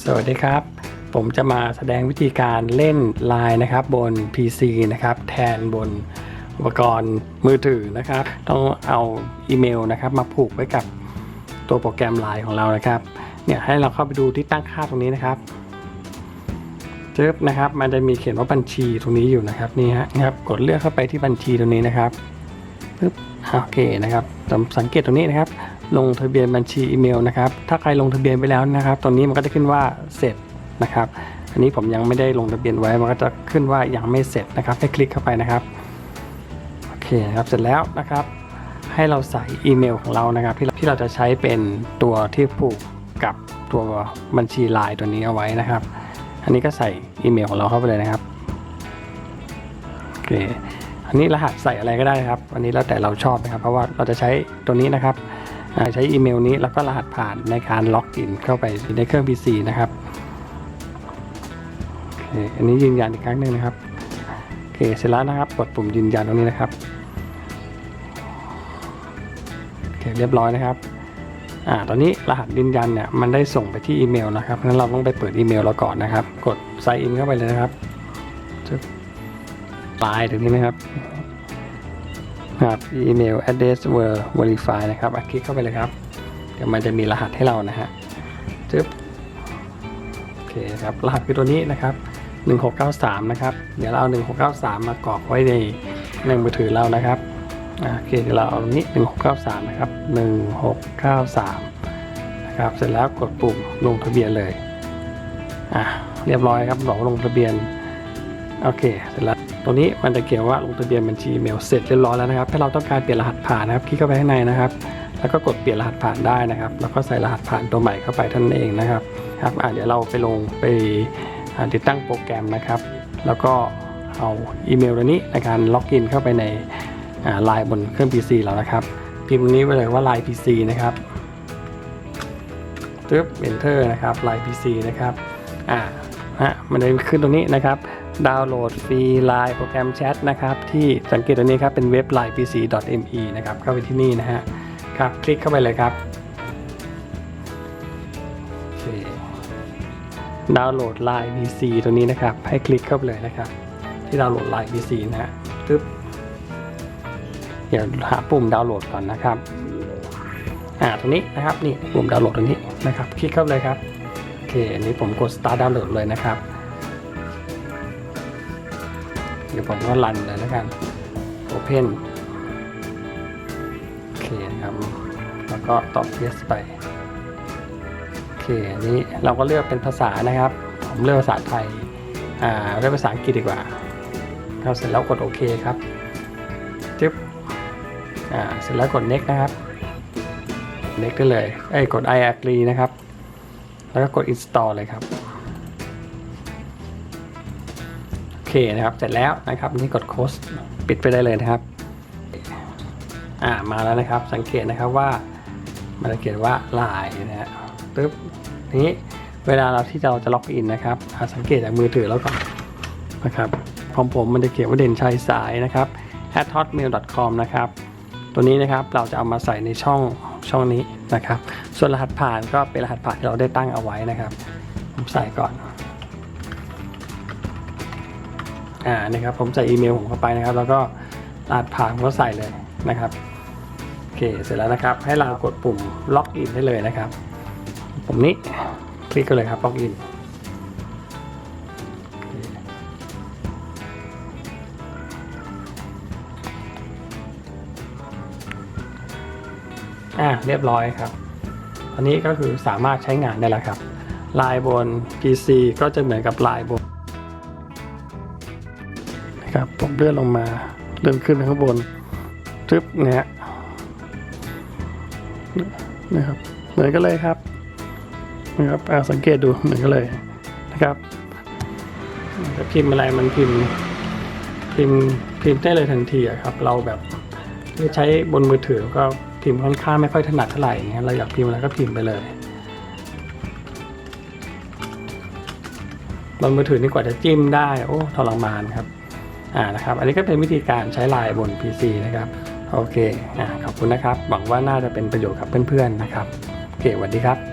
สวัสดีครับ ผมจะมาแสดงวิธีการเล่น Line นะครับบน PC นะครับแทนบนอุปกรณ์มือถือนะครับ ต้องเอาอีเมลนะครับมาผูกไว้กับตัวโปรแกรม Line ของเรานะครับเนี่ยให้เราเข้าไปดูที่ตั้งค่าตรงนี้นะครับจึ๊บนะครับ มันจะมีเขียนว่าบัญชีตรงนี้อยู่นะครับนี่ฮะนะครับกดเลือกเข้าไปที่บัญชีตรงนี้นะครับปึ๊บโอเคนะครับสังเกตตรงนี้นะครับ ลงทะเบียนบัญชีอีเมลนะครับ ถ้าใครลงทะเบียนไปแล้วนะครับตรงนี้มันก็จะขึ้นว่าเสร็จนะครับ อันนี้ผมยังไม่ได้ลงทะเบียนไว้ มันก็จะขึ้นว่ายังไม่เสร็จนะครับ ให้คลิกเข้าไปนะครับ โอเคครับ เสร็จแล้วนะครับ ให้เราใส่อีเมลของเรานะครับ ที่เราที่เราจะใช้เป็นตัวที่ผูกกับตัวบัญชีไลน์ตัวนี้เอาไว้นะครับ อันนี้ก็ใส่อีเมลของเราเข้าไปเลยนะครับ โอเค อันนี้รหัสใส่อะไรก็ได้ครับ อันนี้แล้วแต่เราชอบนะครับ เพราะว่าเราจะใช้ตัวนี้นะครับ ใช้อีเมลนี้แล้วก็รหัสผ่านในการล็อกอินเข้าไปในเครื่อง PC นะครับโอเคอันนี้ยืนยันอีกครั้งหนึ่งนะครับโอเคเสร็จแล้วนะครับกดปุ่มยืนยันตรงนี้นะครับโอเคเรียบร้อยนะครับอ่าตอนนี้รหัสยืนยันเนี่ยมันได้ส่งไปที่อีเมลนะครับงั้นเราต้องไปเปิดอีเมลเราก่อนนะครับ กด sign in เข้าไปเลยนะครับจึ๊บไลน์ตรงนี้นะครับ ครับอีเมล address were verify นะครับอะคลิกเข้าไปเลยครับเดี๋ยวมันจะมีรหัสให้เรานะฮะจึ๊บโอเคครับรหัสคือตัวนี้นะครับ 1693 นะครับ เดี๋ยวเราเอา 1693 มากรอกไว้ในในมือถือเรานะครับโอเคเดี๋ยวเราเอาตรงนี้ 1693 นะครับ 1693 นะครับ เสร็จแล้วกดปุ่มลงทะเบียนเลยอะเรียบร้อยครับบอกว่าลงทะเบียน โอเค เสร็จแล้ว ตรงนี้มันจะเกี่ยวว่าลงทะเบียนบัญชีอีเมลเสร็จเรียบร้อยแล้วนะครับ ถ้าเราต้องการเปลี่ยนรหัสผ่านนะครับ คลิกเข้าไปข้างในนะครับ แล้วก็กดเปลี่ยนรหัสผ่านได้นะครับ แล้วก็ใส่รหัสผ่านตัวใหม่เข้าไปท่านเองนะครับครับเดี๋ยวเราไปลงไปติดตั้งโปรแกรมนะครับ แล้วก็เอาอีเมลตัวนี้ในการล็อกอินเข้าไปในไลน์บนเครื่อง PC เรานะครับพิมพ์นี้ไปเลยว่า Line PC นะครับตึ๊บ Enter นะครับ Line PC นะครับ อ่าฮะมันจะขึ้นตรงนี้นะครับ ดาวน์โหลดฟรีไลน์โปรแกรมแชทนะครับ ที่สังเกตตรงนี้ครับ เป็นเว็บ line pc me นะครับ เข้าไปที่นี่นะฮะครับ คลิกเข้าไปเลยครับโอเคดาวน์โหลด line pc ตรงนี้นะครับ ให้คลิกเข้าไปเลยนะครับ ที่ดาวน์โหลด line pc นะฮะปึ๊บเดี๋ยวหาปุ่มดาวน์โหลดก่อนนะครับอ่าตรงนี้นะครับนี่ปุ่มดาวน์โหลดตรงนี้นะครับ คลิกเข้าไปเลยครับโอเคอันนี้ผมกด start download เลยนะครับ เดี๋ยวผมก็รันเลยแล้วกัน Open โอเคนะครับแล้วก็ตอบ yes ไปโอเคอันนี้เราก็เลือกเป็นภาษานะครับ ผมเลือกภาษาไทยอ่าเลือกภาษาอังกฤษดีกว่าครับเสร็จแล้วกดโอเคครับจึ๊บอ่าเสร็จแล้วกด next นะครับ next ได้เลยเอ้กด I agree นะครับ แล้วก็กด install เลยครับ เคนะครับ เสร็จแล้วนะครับนี่กดโค้ดปิดไปได้เลยนะครับอ่ามาแล้วนะครับ สังเกตนะครับว่ามันจะเขียนว่าลายนะฮะปึ๊บนี้เวลาเราที่เราจะล็อกอินนะครับอ่าสังเกตจากมือถือแล้วก่อนนะครับของผมมันจะเขียนว่าเด่นชัยสายนะครับ at hotmail.com นะครับ ตัวนี้นะครับเราจะเอามาใส่ในช่องช่องนี้นะครับ ส่วนรหัสผ่านก็เป็นรหัสผ่านที่เราได้ตั้งเอาไว้นะครับ ผมใส่ก่อน อ่านะครับผมใส่อีเมลผมเข้าไปนะครับ แล้วก็รหัสผ่านผมก็ใส่เลยนะครับโอเคเสร็จแล้วนะครับ ให้เรากดปุ่มล็อกอินได้เลยนะครับปุ่มนี้คลิกกันเลยครับล็อกอินอ่าเรียบร้อยครับ อันนี้ก็คือสามารถใช้งานได้แล้วครับ ลายบน PC ก็จะเหมือนกับลายบน นะครับ ผมเลื่อนลงมาเลื่อนขึ้นข้างบนทึบนะฮะนะครับ เหมือนกันเลยครับนะครับอ่าสังเกตดูเหมือนกันเลยนะครับจะพิมพ์อะไรมันพิมพ์พิมพ์พิมพ์ได้เลยทันทีครับ เราแบบใช้บนมือถือก็พิมพ์ค่อนข้างไม่ค่อยถนัดเท่าไหร่เงี้ยเราอยากพิมพ์อะไรก็พิมพ์ไปเลยบนมือถือนี่กว่าจะจิ้มได้ โอ้ทรมานครับ อ่านะครับอันนี้ก็เป็นวิธีการใช้ไลน์บน PC นะครับโอเคอ่าขอบคุณนะครับ หวังว่าน่าจะเป็นประโยชน์กับเพื่อนๆนะครับโอเคสวัสดีครับ